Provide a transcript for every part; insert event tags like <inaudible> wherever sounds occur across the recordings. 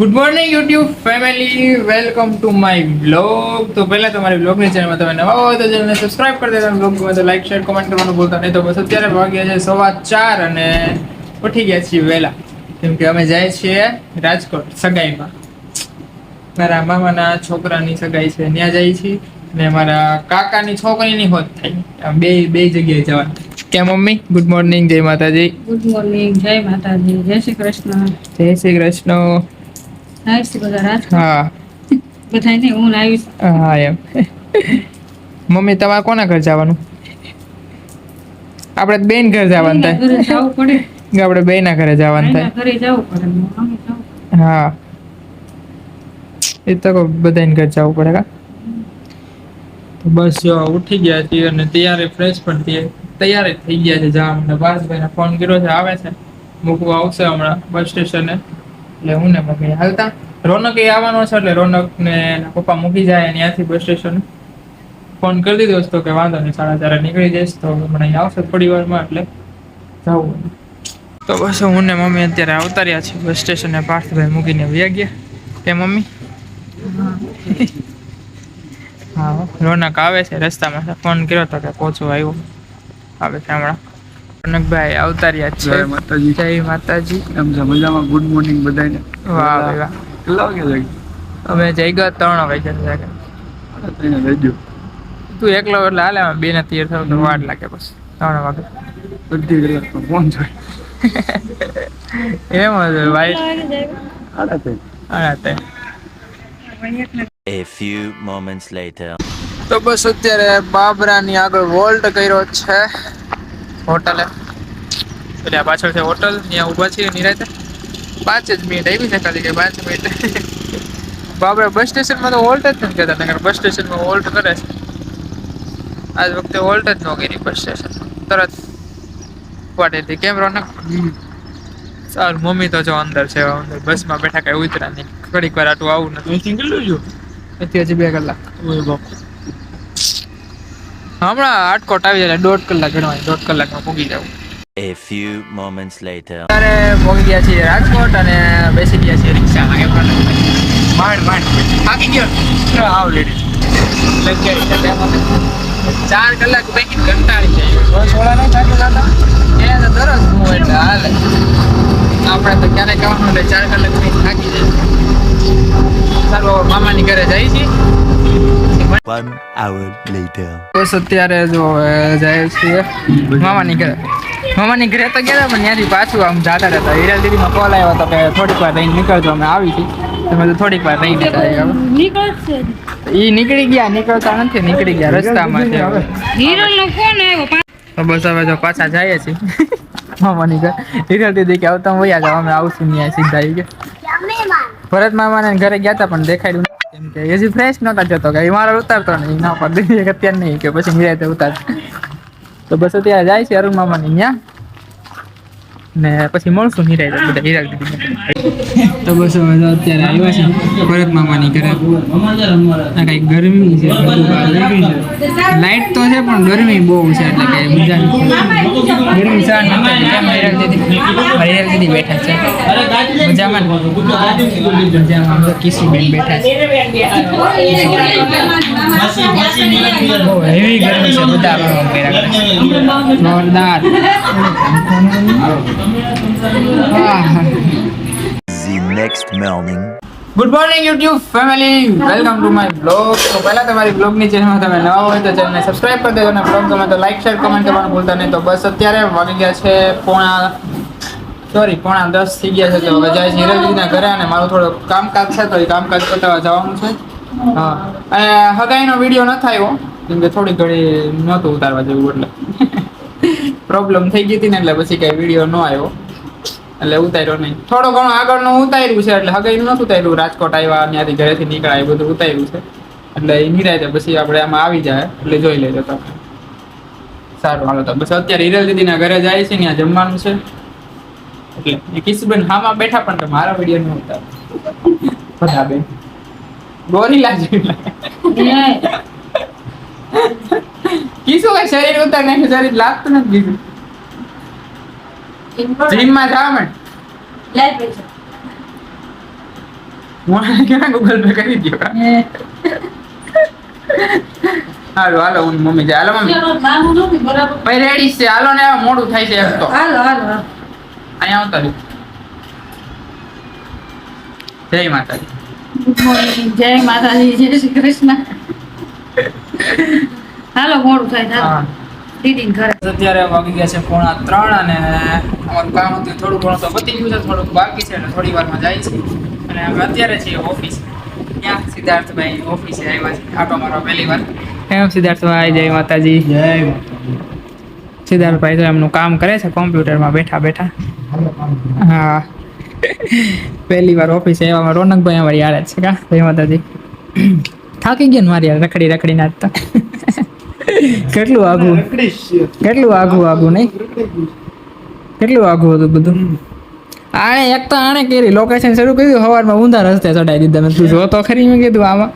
Good morning YouTube family welcome to my blog તો પહેલાં તમારી બ્લોગની ચેનલમાં તમે નવા હોય તો ચેનલને સબસ્ક્રાઇબ કરી દેતા બ્લોગ ગમે તો લાઈક શેર કમેન્ટ કરવાનું ભૂલતા નહીં. તો બસ અત્યારે વાગ્યા છે સવા ચાર અને ઉઠી ગયા છીએ વહેલા. કેમ કે અમે જાય છીએ રાજકોટ સગાઈમાં. મારા મામાના છોકરાની સગાઈ છે. ત્યાં જાય છીએ. ને મારા કાકાની છોકરીની હોત થાય બે બે જગ્યાએ જવાનું. કેમ મમ્મી ગુડ મોર્નિંગ જય માતાજી. ગુડ મોર્નિંગ જય માતાજી. જય શ્રી કૃષ્ણ. જય શ્રી કૃષ્ણ. જય બધા રાજકોટ હા. બધાય ને હું આવીશ હા એમ. મમ્મી તમારે કોના ઘર જવાનું? આપણે બેન ઘર જવાનું થાય. જવું પડે. આપણે બેના ઘરે જવાનું થાય. ઘરે જવું પડે હા. એ તો બધા બધાને ઘર જવું પડે કા? તો બસ જો ઉઠી ગયા છીએ અને તૈયારી ફ્રેશ પણ થઈએ. તૈયાર થઈ ગયા છે જા અમને બાસભાઈને ફોન કર્યો છે આવે છે. મૂકવા આવશે હમણાં બસ સ્ટેશને એટલે હું ને મમ્મી હાલતા રોનક એ આવવાનો છે એટલે રોનક ને પપ્પા મૂકી જાય ત્યાંથી બસ સ્ટેશન. ફોન કરી દીધો હતો કે વાંધો નહીં સાડા ચારે નીકળી જઈશ તો હમણાં અહીં આવશે થોડી વારમાં એટલે જવું તો બસ હું ને મમ્મી અત્યારે આવતા રહ્યા છે બસ સ્ટેશને પાર્થભાઈ મૂકીને વ્યા ગયા. કે મમ્મી? હા. રોનક આવે છે રસ્તામાં. ફોન કર્યો હતો કે પહોંચો આવ્યો. આવે છે હમણાં. રોનકભાઈ આવતા રહ્યા છે. જય માતાજી. જય માતાજી. એમ છે મજામાં? ગુડ મોર્નિંગ બધાને વાહ ભાઈ વાહ. કેટલા વાગે લાગી અમે જઈ ગયા ત્રણ વાગ્યા રહેજો તું એકલો એટલે હાલે અમે બે ને તૈયાર થયું તો વાર લાગે બસ ત્રણ વાગે. બધી કલાકમાં ફોન જોઈ. એમ જ ભાઈ આડા A few moments later. તો બસ અત્યારે બાબરાની આગળ વોલ્ટ કર્યો છે. હોટલે. એટલે આ પાછળ છે હોટલ ત્યાં ઊભા છીએ નિરાતે. પાંચ જ મિનિટ આવી છે ખાલી કે પાંચ મિનિટ. <laughs> બાપરે બસ સ્ટેશનમાં તો હોલ્ટ જ નથી કહેતા નગર બસ સ્ટેશનમાં હોલ્ટ કરે છે. આજ વખતે હોલ્ટ જ ન કરી બસ સ્ટેશન તરત વાટેથી કેમ રોનક સારું મમ્મી તો જો અંદર છે અંદર બસમાં બેઠા કઈ ઉતરા નહીં. ઘડીક વાર આટલું આવું નથી. સિંગલ જો? હજી બે કલાક. ઓય બાપ હમણાં આટકોટ આવી જાય દોઢ કલાક ગણવાય દોઢ કલાકમાં પહોંચી જાવ A few moments later. અત્યારે પહોંચી ગયા છીએ રાજકોટ અને બેસી ગયા છીએ રિક્ષામાં એમ પણ માંડ માંડ. થાકી ગયો. આવ લેડી ચાર કલાક બેસી કંટાળી જાય બસ નહીં થાકી જતા એ તો તરત હું એટલે હાલ. આપણે તો ક્યારેક આવવાનું એટલે ચાર કલાક બેસી થાકી જાય સારું મામાની ઘરે જાય છીએ. One hour later. બસ અત્યારે જો જાય છીએ. મામાની ઘરે મામાની ઘરે તો ગયા પણ ત્યાંથી પાછું આમ જાતા રહેતા. હિરાલ દીદીમાં કોલ આવ્યો હતો કે થોડીક વાર રહીને નીકળજો અમે આવી હતી તમે તો થોડીક વાર રહીને નીકળશે. એ નીકળી ગયા નીકળતા નથી નીકળી ગયા રસ્તામાં છે હવે. નો ફોન આવ્યો તો બસ હવે જો પાછા જઈએ છીએ. મામાની ઘરે હિરલ દીદી કે આવતા વયા જાવ અમે આવશું ત્યાં સીધા. આવી ગયા ભરત મામાને ઘરે ગયા હતા પણ દેખાડ્યું. કેમ કે હજી ફ્રેશ નહોતા જતો કે મારા ઉતારતો નહીં, ના પર કે અત્યારે નહીં કે પછી નિરાતે ઉતાર. તો બસ અત્યારે જાય છે અરુણ મામાની ત્યાં ને પછી મળશું નિરાતે બધા હિરાલ દીદી તો બસ હવે તો અત્યારે આવ્યા છે. ભરત મામાની ઘરે. આ કઈ ગરમી છે. લાઈટ તો છે પણ ગરમી બહુ છે એટલે કે નથી ગરમી સહન દીદી બેઠા છે. મજામાં? મજામાં. તો કિશુબેન બેઠા છે. બહુ હેવી ગરમી છે બધા. જોરદાર. <laughs> next morning good morning YouTube family welcome to my blog તો પહેલા તમારી બ્લોગની ચેનલમાં તમે નવા હોય તો ચેનલને સબસ્ક્રાઇબ કરી દેજો અને બ્લોગ ગમે તો લાઈક શેર કમેન્ટ કરવાનું ભૂલતા નહીં. તો બસ અત્યારે વાગી ગયા છે પોણા સોરી પોણા દસ થઈ ગયા છે. તો હવે જાય છે હિરલજીના ઘરે અને મારું થોડું કામકાજ છે, તો એ કામકાજ પતાવવા જવાનું છે. હા. અને હગાઈનો વીડિયો ન થયો કેમ કે થોડી ઘડી નહોતું ઉતારવા જેવું એટલે. <laughs> પ્રોબ્લેમ થઈ ગઈ હતી ને એટલે પછી કાંઈ વીડિયો ન આવ્યો. એટલે ઉતાર્યો નહીં. થોડો ઘણો આગળનું ઉતાર્યું છે એટલે હગાઈનું નથી ઉતાર્યું રાજકોટ આવ્યા ત્યાંથી ઘરેથી નીકળ્યા એ બધું ઉતાર્યું છે. એટલે એ નિરાય પછી આપણે આમાં આવી જાય એટલે જોઈ લેજો તમે. સારું હાલો તો બસ અત્યારે હિરલ દીદીના ઘરે જાય છે ત્યાં જમવાનું છે. એટલે એ કિશુબેન હામાં બેઠા પણ મારા વીડિયો ન ઉતાર. બધા બેન. ગોરીલા જેવી. કિશુ કઈ શરીર ઉતાર નાખ્યું શરીર લાગતું નથી કીધું જીમમાં જા મેં લાઈ પૈસા મને ક્યાં ગૂગલ પે કરી દો હાલો હાલો હું મમ્મી જાય. હાલો મમ્મી. ભાઈ રેડી છે. હાલો ને મોડું થાય છે તો. હાલો હાલો. અહીંયા આવતા રહ્યું જય માતાજી. ગુડ મોર્નિંગ જય માતાજી. જય શ્રી કૃષ્ણ. હાલો મોડું થાય હા. દીદી ઘરે. અત્યારે વાગી ગયા છે પોણા ત્રણ અને અમારું કામ હતું થોડું ઘણું તો પતી ગયું છે થોડુંક બાકી છે એટલે થોડી વારમાં જાય છે. અને અમે અત્યારે છીએ ઓફિસ. ત્યાં સિદ્ધાર્થભાઈ ઓફિસે આવ્યા છે. આટો મારો પહેલી વાર. એમ સિદ્ધાર્થભાઈ? જય માતાજી. જય સિદ્ધાર્થભાઈ તો એમનું કામ કરે છે કોમ્પ્યુટરમાં બેઠા બેઠા. હા. પહેલી વાર ઓફિસે આવ્યા રોનકભાઈ અમારી યાર જ છે કા? જય માતાજી. થાકી ગયા ને મારી યાર રખડી રખડીને આજ તો. કેટલું આઘું કેટલું આઘું આઘું નહીં? કેટલું આઘું હતું બધું? આણે એક તો આણે કરી લોકેશન શરૂ કર્યું સવારમાં ઊંધા રસ્તે ચડાવી દીધા. મેં તું જો તો ખરી મેં કીધું આમાં.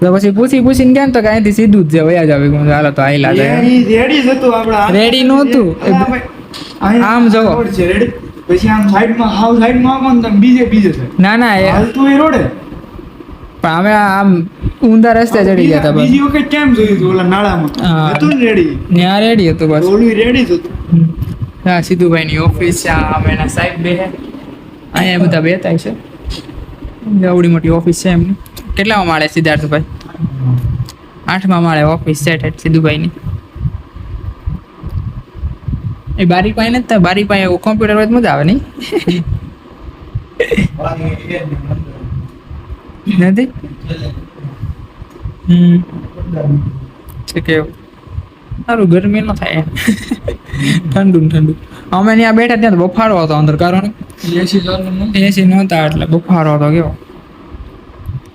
તો પછી પૂછી પૂછીને ને તો કાંઈથી સીધું જ છે વયા જાવ. કીધું હાલો તો આઈ લાગે રેડી જ હતું આપણે રેડી નહોતું. આમ જવો રેડી પછી આમ સાઈડમાં હાવ સાઈડમાં આવો બીજે બીજે છે ના ના એ હાલતું એ રોડે પણ અમે આમ ઊંધા રસ્તે ચડી ગયા હતા બીજી વખત કેમ જોયું હતું ઓલા નાળામાં? હતું ને રેડી ત્યાં રેડી હતું બસ. ઓલું રેડી જ હતું. હા સિદ્ધુભાઈની ઓફિસ છે આ અમે એના સાહેબ બે. છે અહીંયા બધા બેતા છે. આવડી મોટી ઓફિસ છે એમની. કેટલામાં માળે સિદ્ધાર્થભાઈ? આઠમા માળે ઓફિસ છે ઠેઠ સિદ્ધુભાઈની. એ બારી પાસે નથી બારી પાસે કોમ્પ્યુટર હોય તો મજા આવે નહીં. નથી? હમ. છે કે સારું ગરમી ન થાય. <laughs> ઠંડુ ઠંડુ. અમે ત્યાં બેઠા ત્યાં બફારો હતો અંદર કારણ એસી નહોતા? એટલે બફારો હતો કેવો?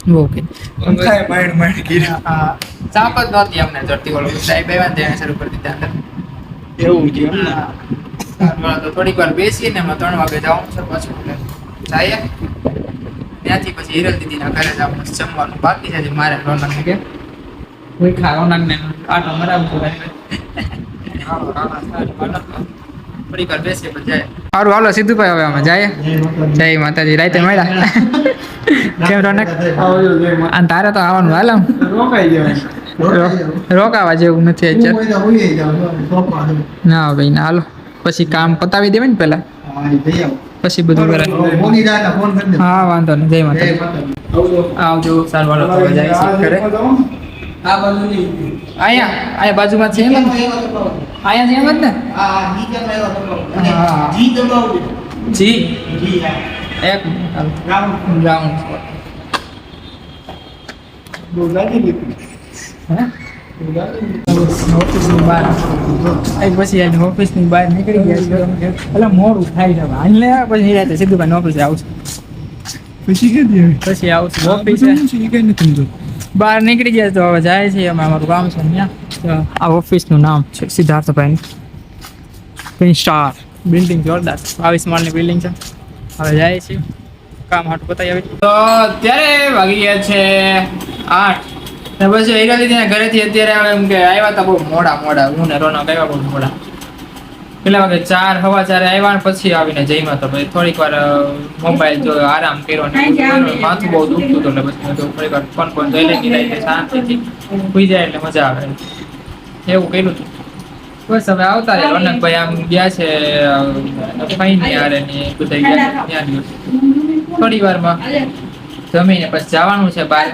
બહુ કે. પંખાએ માઇન્ડ માઇન્ડ કર્યા. હા ચાપ જ નહોતી અમને ચડતી ઓલો સાહેબ આવ્યા તેને શરૂ કરી દીધા અંદર. એવું કે થોડીક વાર બેસીને એમાં ત્રણ વાગે જવાનું છે પાછું. જઈએ. ત્યાંથી પછી હિરલ દીદીના ઘરે જવાનું છે જમવાનું બાકી છે મારે રોનક કે કોઈ ખા રોનક ને આટો મરાવું છું વાર બેસીએ પછી જાય. સારું હાલો સીધુભાઈ હવે અમે જઈએ. જય માતાજી. રાતે મળ્યા. કેમ રોનક? અને તારે તો આવવાનું હાલ. આમ. રોકાઈ જવાય. રોકાવા જેવું નથી અત્યારે. ના ભાઈ ના હાલો. પછી કામ પતાવી દેવાય ને પેલા પછી બધું કરાય. હા વાંધો નહીં. જય માતા આવજો. સારું હાલો તો જાય અહીંયા બાજુમાં છે એમ છે એમ જ ને? જી એક. ગ્રાઉન્ડ હે? ઓફિસની બહાર એક પછી આજે ઓફિસની બહાર નીકળી ગયા છે એટલે મોડું થાય છે હવે. પછી નિરાંતે સીધું ભાઈ ઓફિસે આવશું પછી કે પછી આવશું ઓફિસે બહાર નીકળી ગયા તો હવે જાય છે. અમે અમારું કામ છે તો આ ઓફિસનું નામ છે. સિદ્ધાર્થભાઈનું પિન સ્ટાર બિલ્ડિંગ જોરદાર બાવીસ માળની બિલ્ડિંગ છે હવે જાય છે. કામ હાટું બતાવી આવી તો અત્યારે વાગી ગયા છે આઠ. ને પછી હીરા દીદીના ઘરેથી અત્યારે એમ કે આવ્યા હતા બહુ મોડા મોડા. હું ને રોનક આવ્યા બહુ મોડા. કેટલા વાગે ચાર હવા ચારે આવ્યા ને પછી આવીને જઈમાં તો પછી થોડીક વાર મોબાઈલ જો આરામ કર્યો ને માથું બહુ દુખતું હતું એટલે પછી મેં થોડીક વાર ફોન ફોન જોઈ લઈ લીધા શાંતિથી સુઈ જાય એટલે મજા આવે. એવું કર્યું હતું બસ હવે આવતા રહે. રોનકભાઈ આમ ગયા છે ફાઈન યારે ને બધા ગયા ત્યાં દિવસ થોડી વારમાં જમીને પછી જવાનું છે બહાર?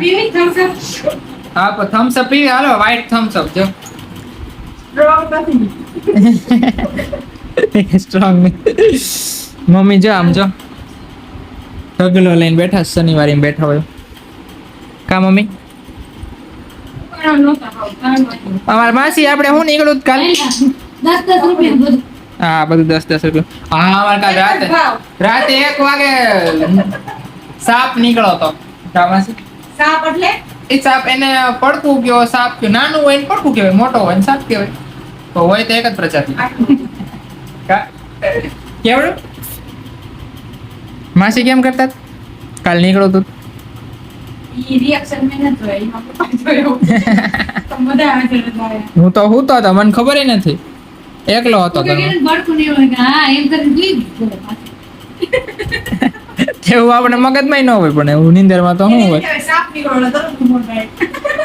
હા પણ થમ્સ અપ પીવી? હાલો વ્હાઈટ થમ્સ અપ જો. <laughs> સ્ટ્રોંગ મમ્મી જો આમ જો. ઢગલો લઈને બેઠા શનિવારે એમ બેઠા હોય. કા મમ્મી. અમારા માસી આપણે હું નીકળું કાલ. હા બધું દસ દસ રૂપિયા. હા અમારે કાલ રાતે રાતે એક વાગે સાપ નીકળો તો. માસી? સાપ એટલે એ સાપ એને પડકું કયો સાપ કયો નાનું હોય ને પડકું કહેવાય મોટો હોય ને સાપ કહેવાય. તો હોય તો એક જ પ્રજાતિ. કેવડું? માસી કેમ કરતા? કાલ નીકળો તું. હું તો હું તો મને ખબર નથી. એકલો હતો એવું આપણે મગજમાં ન હોય પણ એવું નીંદરમાં તો શું હોય.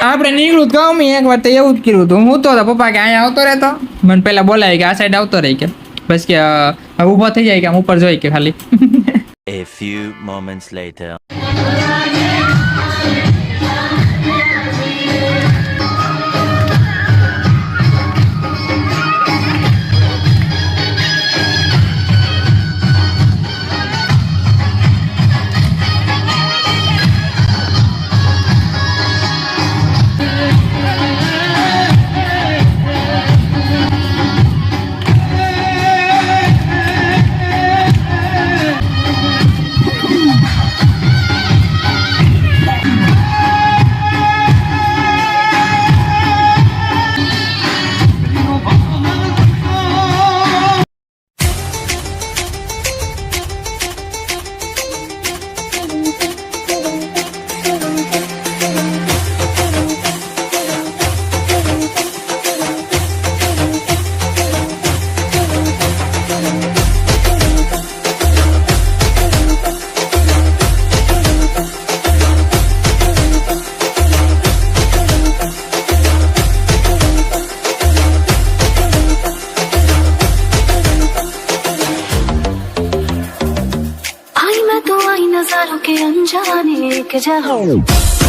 આપણે નીકળું કહું મેં એક વાર તો એવું જ કર્યું હતું. હું તો પપ્પા કે અહીંયા આવતો રહેતો. મને પહેલાં બોલાય કે આ સાઈડ આવતો રહી કે. બસ કે ઊભો થઈ જાય કે આમ ઉપર જોઈ કે ખાલી. A few moments later. आई मैं तो आई नजारों के अनजाने एक जहां